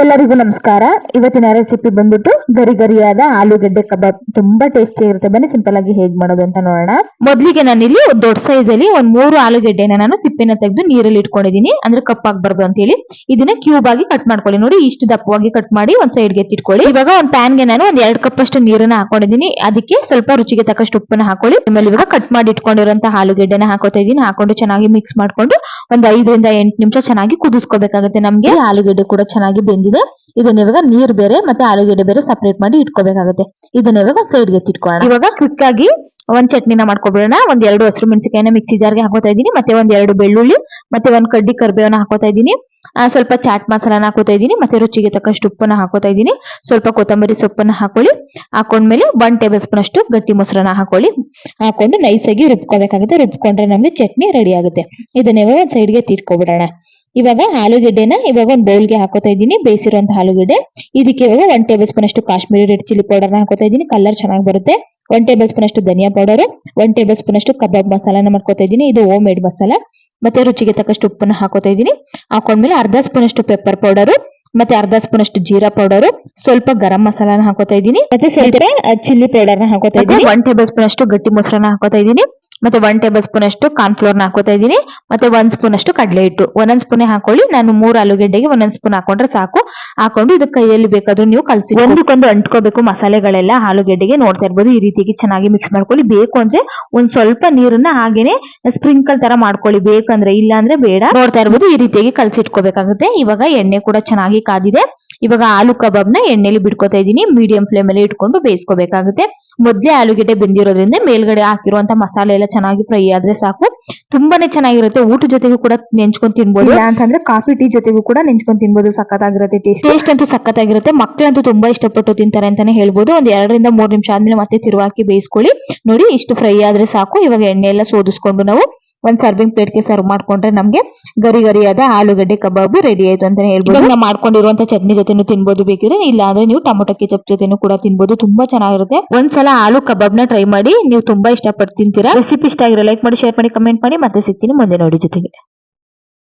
ಎಲ್ಲರಿಗೂ ನಮಸ್ಕಾರ. ಇವತ್ತಿನ ರೆಸಿಪಿ ಬಂದ್ಬಿಟ್ಟು ಗರಿ ಗರಿಯಾದ ಆಲೂಗಡ್ಡೆ ಕಬಾಬ್. ತುಂಬಾ ಟೇಸ್ಟಿ ಇರುತ್ತೆ ಬನ್ನಿ ಸಿಂಪಲ್ ಆಗಿ ಹೇಗ್ ಮಾಡೋದು ಅಂತ ನೋಡೋಣ. ಮೊದ್ಲಿಗೆ ನಾನಿಲ್ಲಿ ಒಂದು ದೊಡ್ಡ ಸೈಜ್ ಅಲ್ಲಿ ಒಂದ್ ಮೂರು ಆಲೂಗೆಡ್ಡೆನ ನಾನು ಸಿಪ್ಪಿನ ತೆಗೆದು ನೀರಲ್ಲಿ ಇಟ್ಕೊಂಡಿದೀನಿ ಅಂದ್ರೆ ಕಪ್ಪಾಗಬಾರ್ದು ಅಂತ ಹೇಳಿ ಇದನ್ನ ಕ್ಯೂಬ್ ಆಗಿ ಕಟ್ ಮಾಡ್ಕೊಳ್ಳಿ. ನೋಡಿ, ಇಷ್ಟು ದಪ್ಪವಾಗಿ ಕಟ್ ಮಾಡಿ ಒಂದ್ ಸೈಡ್ಗೆ ಎತ್ತಿಟ್ಕೊಳ್ಳಿ. ಇವಾಗ ಒಂದ್ ಪ್ಯಾನ್ಗೆ ನಾನು ಒಂದ್ ಎರಡ್ ಕಪ್ ಅಷ್ಟು ನೀರನ್ನ ಹಾಕೊಂಡಿದೀನಿ ಅದಕ್ಕೆ ಸ್ವಲ್ಪ ರುಚಿಗೆ ತಕ್ಕಷ್ಟು ಉಪ್ಪನ್ನ ಹಾಕೊಳ್ಳಿ. ಆಮೇಲೆ ಇವಾಗ ಕಟ್ ಮಾಡಿ ಇಟ್ಕೊಂಡಿರುವಂತ ಆಲೂಗೆಡ್ಡೆನ ಹಾಕೋತಾ ಇದೀನಿ ಹಾಕೊಂಡು ಚೆನ್ನಾಗಿ ಮಿಕ್ಸ್ ಮಾಡ್ಕೊಂಡು ಒಂದ್ ಐದರಿಂದ ಎಂಟು ನಿಮಿಷ ಚೆನ್ನಾಗಿ ಕುದಿಸ್ಕೋಬೇಕಾಗುತ್ತೆ ನಮ್ಗೆ. ಆಲೂಗೆಡ್ಡೆ ಕೂಡ ಚೆನ್ನಾಗಿ ಇದನ್ನ ಇವಾಗ ನೀರ್ ಬೇರೆ ಮತ್ತೆ ಆಲೂಗೆಡ್ಡೆ ಬೇರೆ ಸಪರೇಟ್ ಮಾಡಿ ಇಟ್ಕೋಬೇಕಾಗುತ್ತೆ. ಇದನ್ನ ಇವಾಗ ಸೈಡ್ಗೆ ಎತ್ತಿಟ್ಕೊಳ್ಳೋಣ. ಇವಾಗ ಕ್ವಿಕ್ ಆಗಿ ಒಂದ್ ಚಟ್ನಿನ ಮಾಡ್ಕೊಬಿಡೋಣ. ಒಂದ್ ಎರಡು ಹಸಿರು ಮೆಣಸಿಕಾಯಿನ ಮಿಕ್ಸಿ ಜಾರ್ಗೆ ಹಾಕೋತಾ ಇದೀನಿ ಮತ್ತೆ ಒಂದ್ ಎರಡು ಬೆಳ್ಳುಳ್ಳಿ, ಮತ್ತೆ ಒಂದ್ ಕಡ್ಡಿ ಕರ್ಬೇವನ್ನ ಹಾಕೋತಾ ಇದೀನಿ ಸ್ವಲ್ಪ ಚಾಟ್ ಮಸಾಲಾನ ಹಾಕೋತಾ ಇದೀನಿ ಮತ್ತೆ ರುಚಿಗೆ ತಕ್ಕಷ್ಟು ಉಪ್ಪನ್ನ ಹಾಕೋತಾ ಇದೀನಿ ಸ್ವಲ್ಪ ಕೊತ್ತಂಬರಿ ಸೊಪ್ಪನ್ನ ಹಾಕೊಳ್ಳಿ. ಹಾಕೊಂಡ್ಮೇಲೆ ಒನ್ ಟೇಬಲ್ ಸ್ಪೂನ್ ಅಷ್ಟು ಗಟ್ಟಿ ಮೊಸರನ್ನ ಹಾಕೊಳ್ಳಿ. ಹಾಕೊಂಡು ನೈಸ್ ಆಗಿ ರುಬ್ಕೋಬೇಕಾಗುತ್ತೆ. ರುಬ್ಕೊಂಡ್ರೆ ನಮ್ಗೆ ಚಟ್ನಿ ರೆಡಿ ಆಗುತ್ತೆ. ಇದನ್ನ ಇವಾಗ ಒಂದ್ ಸೈಡ್ಗೆ ತೀರ್ಕೊಬಿಡೋಣ ಇವಾಗ ಆಲೂಗೆಡ್ಡೆನ ಇವಾಗ ಒಂದು ಬೌಲ್ಗೆ ಹಾಕೋತಾ ಇದ್ದೀನಿ. ಬೇಯಿಸಿರುವಂತ ಆಲೂಗೆಡ್ಡೆ. ಇದಕ್ಕೆ ಇವಾಗ ಒನ್ ಟೇಬಲ್ ಸ್ಪೂನ್ ಅಷ್ಟು ಕಾಶ್ಮೀರಿ ರೆಡ್ ಚಿಲ್ಲಿ ಪೌಡರ್ನ ಹಾಕೋತಾ ಇದ್ದೀನಿ. ಕಲರ್ ಚೆನ್ನಾಗಿ ಬರುತ್ತೆ. ಒನ್ ಟೇಬಲ್ ಸ್ಪೂನ್ ಅಷ್ಟು ಧನಿಯಾ ಪೌಡರ್ ಒನ್ ಟೇಬಲ್ ಸ್ಪೂನ್ ಅಷ್ಟು ಕಬಾಬ್ ಮಸಾಲಾನ ಮಾಡ್ಕೋತಾ ಇದ್ದೀನಿ. ಇದು ಹೋಮ್ ಮೇಡ್ ಮಸಾಲ. ಮತ್ತೆ ರುಚಿಗೆ ತಕ್ಕಷ್ಟು ಉಪ್ಪನ್ನ ಹಾಕೋತಾ ಇದ್ದೀನಿ. ಹಾಕೊಂಡ್ಮೇಲೆ ಅರ್ಧ ಸ್ಪೂನ್ ಅಷ್ಟು ಪೆಪ್ಪರ್ ಪೌಡರ್ ಮತ್ತೆ ಅರ್ಧ ಸ್ಪೂನ್ ಅಷ್ಟು ಜೀರಾ ಪೌಡರ್ ಸ್ವಲ್ಪ ಗರಂ ಮಸಾಲಾನ ಹಾಕೋತಾ ಇದ್ದೀನಿ. ಮತ್ತೆ ಸ್ವಲ್ಪ ಚಿಲ್ಲಿ ಪೌಡರ್ನ ಹಾಕೋತಾ ಇದ್ದೀನಿ. ಒನ್ ಟೇಬಲ್ ಸ್ಪೂನ್ ಅಷ್ಟು ಗಟ್ಟಿ ಮೊಸರನ್ನ ಹಾಕೋತಾ ಇದ್ದೀನಿ. ಮತ್ತೆ ಒನ್ ಟೇಬಲ್ ಸ್ಪೂನ್ ಅಷ್ಟು ಕಾರ್ನ್ಫ್ಲೋರ್ನ ಹಾಕೋತಾ ಇದ್ದೀನಿ. ಮತ್ತೆ ಒಂದ್ ಸ್ಪೂನ್ ಅಷ್ಟು ಕಡಲೆ ಹಿಟ್ಟು. ಒಂದೊಂದ್ ಸ್ಪೂನ್ ಹಾಕೊಳ್ಳಿ. ನಾನು ಮೂರು ಆಲೂಗಡ್ಡೆಗೆ ಒಂದೊಂದ್ ಸ್ಪೂನ್ ಹಾಕೊಂಡ್ರೆ ಸಾಕು. ಹಾಕೊಂಡು ಇದು ಕೈಯಲ್ಲಿ ಬೇಕಾದ್ರೂ ನೀವು ಕಲಸಿ ಒಂದಕ್ಕೊಂದು ಅಂಟ್ಕೋಬೇಕು ಮಸಾಲೆಗಳೆಲ್ಲ ಆಲೂಗಡ್ಡೆಗೆ. ನೋಡ್ತಾ ಇರ್ಬೋದು ಈ ರೀತಿಗೆ ಚೆನ್ನಾಗಿ ಮಿಕ್ಸ್ ಮಾಡ್ಕೊಳ್ಳಿ. ಬೇಕು ಅಂದ್ರೆ ಒಂದ್ ಸ್ವಲ್ಪ ನೀರನ್ನ ಹಾಗೇನೆ ಸ್ಪ್ರಿಂಕಲ್ ತರ ಮಾಡ್ಕೊಳ್ಳಿ. ಬೇಕಂದ್ರೆ ಇಲ್ಲ ಅಂದ್ರೆ ಬೇಡ. ನೋಡ್ತಾ ಇರ್ಬೋದು ಈ ರೀತಿಯಾಗಿ ಕಲಸಿಟ್ಕೋಬೇಕಾಗುತ್ತೆ. ಇವಾಗ ಎಣ್ಣೆ ಕೂಡ ಚೆನ್ನಾಗಿ ಕಾದಿದೆ. ಇವಾಗ ಆಲೂ ಕಬಾಬ್ನ ಎಣ್ಣೆಲಿ ಬಿಡ್ಕೋತಾ ಇದೀನಿ ಮೀಡಿಯಂ ಫ್ಲೇಮ್ ಅಲ್ಲಿ ಇಟ್ಕೊಂಡು ಬೇಯಿಸ್ಕೋಬೇಕಾಗುತ್ತೆ. ಮೊದ್ಲೇ ಆಲೂಗೆಡ್ಡೆ ಬೆಂದಿರೋದ್ರಿಂದ ಮೇಲ್ಗಡೆ ಹಾಕಿರುವಂತ ಮಸಾಲೆ ಎಲ್ಲ ಚೆನ್ನಾಗಿ ಫ್ರೈ ಆದ್ರೆ ಸಾಕು. ತುಂಬಾನೇ ಚೆನ್ನಾಗಿರುತ್ತೆ. ಊಟ ಜೊತೆಗೂ ಕೂಡ ನೆಂಚ್ಕೊಂಡ್ ತಿನ್ಬೋದು. ಇಲ್ಲ ಅಂತಂದ್ರೆ ಕಾಫಿ ಟೀ ಜೊತೆಗೂ ಕೂಡ ನೆಂಚ್ಕೊಂಡ್ ತಿನ್ಬೋದು. ಸಖತ್ತಾಗಿರುತ್ತೆ ಟೇಸ್ಟ್ ಟೇಸ್ಟ್ ಅಂತೂ ಸಖತ್ತಾಗಿರುತ್ತೆ. ಮಕ್ಕಳಂತೂ ತುಂಬಾ ಇಷ್ಟಪಟ್ಟು ತಿಂತಾರೆ ಅಂತಾನೆ ಹೇಳ್ಬೋದು. ಒಂದ್ ಎರಡರಿಂದ ಮೂರ್ ನಿಮಿಷ ಆದ್ಮೇಲೆ ಮತ್ತೆ ತಿರುವಾಕಿ ಬೇಯಿಸ್ಕೊಳ್ಳಿ. ನೋಡಿ ಇಷ್ಟು ಫ್ರೈ ಆದ್ರೆ ಸಾಕು. ಇವಾಗ ಎಣ್ಣೆ ಎಲ್ಲ ಸೋದಿಸ್ಕೊಂಡು ನಾವು ಒಂದ್ ಸರ್ವಿಂಗ್ ಪ್ಲೇಟ್ಗೆ ಸರ್ವ್ ಮಾಡ್ಕೊಂಡ್ರೆ ನಮ್ಗೆ ಗರಿ ಗರಿಯಾದ ಆಲೂಗಡ್ಡೆ ಕಬಾಬ್ ರೆಡಿ ಆಯ್ತು ಅಂತಾನೆ ಹೇಳ್ಬೋದು. ನಾವು ಮಾಡ್ಕೊಂಡಿರುವಂತ ಚಟ್ನಿ ಜೊತೆನೂ ತಿನ್ಬೋದು ಬೇಕಿದ್ರೆ. ಇಲ್ಲ ಅಂದ್ರೆ ನೀವು ಟೊಮೊಟೊ ಕೆಚಪ್ ಜೊತೆನೂ ಕೂಡ ತಿನ್ಬೋದು. ತುಂಬಾ ಚೆನ್ನಾಗಿರುತ್ತೆ. ಒಂದ್ಸಲ ಆಲೂ ಕಬಾಬ್ನ ಟ್ರೈ ಮಾಡಿ, ನೀವು ತುಂಬಾ ಇಷ್ಟಪಟ್ಟು ತಿಂತೀರಾ? ರೆಸಿಪಿ ಇಷ್ಟ ಆಗಿರೋ ಲೈಕ್ ಮಾಡಿ ಶೇರ್ ಮಾಡಿ ಕಮೆಂಟ್ ಮಾಡಿ, ಮತ್ತೆ ಸಿಗ್ತೀನಿ ಮುಂದೆ ನೋಡಿ ಜೊತೆಗೆ.